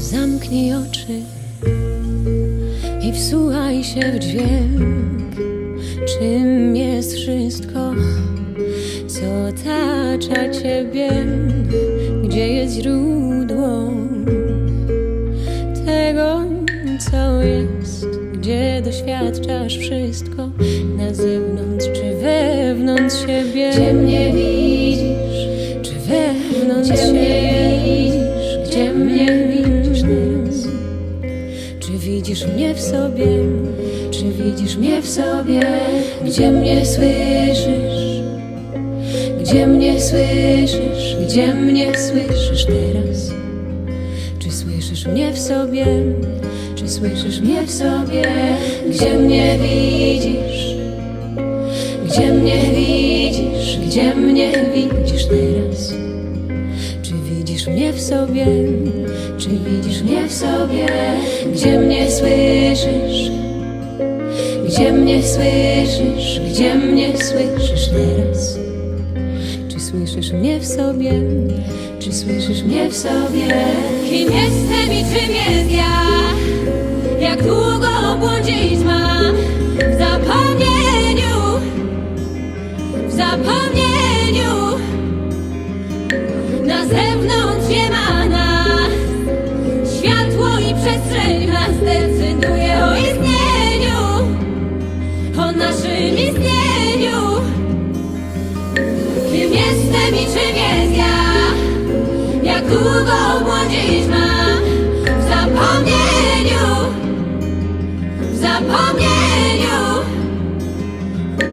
Zamknij oczy i wsłuchaj się w dźwięk, czym jest wszystko, co otacza ciebie, gdzie jest źródło. Gdzie doświadczasz wszystko na zewnątrz czy wewnątrz siebie. Gdzie mnie widzisz, czy wewnątrz gdzie siebie widzisz, gdzie mnie widzisz teraz. Czy widzisz mnie w sobie? Czy widzisz mnie w sobie? Gdzie mnie słyszysz? Gdzie mnie słyszysz? Gdzie mnie słyszysz teraz? Mnie w sobie? Czy słyszysz mnie w sobie? Gdzie mnie widzisz? Gdzie mnie widzisz? Gdzie mnie widzisz teraz? Czy widzisz mnie w sobie? Czy widzisz mnie w sobie? Gdzie mnie słyszysz? Gdzie mnie słyszysz? Gdzie mnie słyszysz teraz? Słyszysz mnie w sobie? Czy słyszysz mnie w sobie? Kim jestem i czym jest ja? długo obłodziej